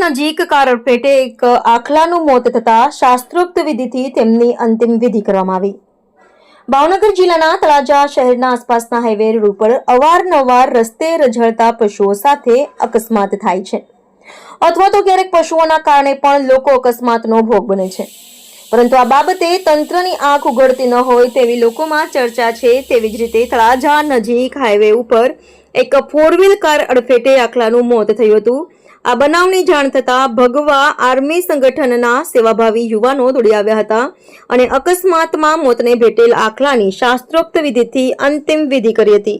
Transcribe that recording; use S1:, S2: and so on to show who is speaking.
S1: નજીક કાર એક આખલાનું મોત થતાં શાસ્ત્રોક્ત વિધિથી તેમની અંતિમ વિધિ કરવામાં આવી. ભાવનગર જિલ્લાના તળાજા શહેરના આસપાસના હાઈવે રોડ અવારનવાર રસ્તે રઝળતા પશુઓ સાથે અકસ્માત થાય છે. અથવા તો ક્યારેક પશુઓના કારણે પણ લોકો અકસ્માતનો ભોગ બને છે. પરંતુ આ બાબતે તંત્રની આંખ ઉઘડતી ન હોય તેવી લોકોમાં ચર્ચા છે. તેવી જ રીતે તળાજા નજીક હાઈવે ઉપર એક ફોર વ્હીલ કાર અડફેટે આખલાનું મોત થયું હતું. આ બનાવની જાણ થતાં ભગવા આર્મી સંગઠનના સેવાભાવી યુવાનો દોડી આવ્યા હતા અને અકસ્માતમાં મોતને ભેટેલ આખલાની શાસ્ત્રોક્ત વિધિથી અંતિમ વિધિ કરી હતી.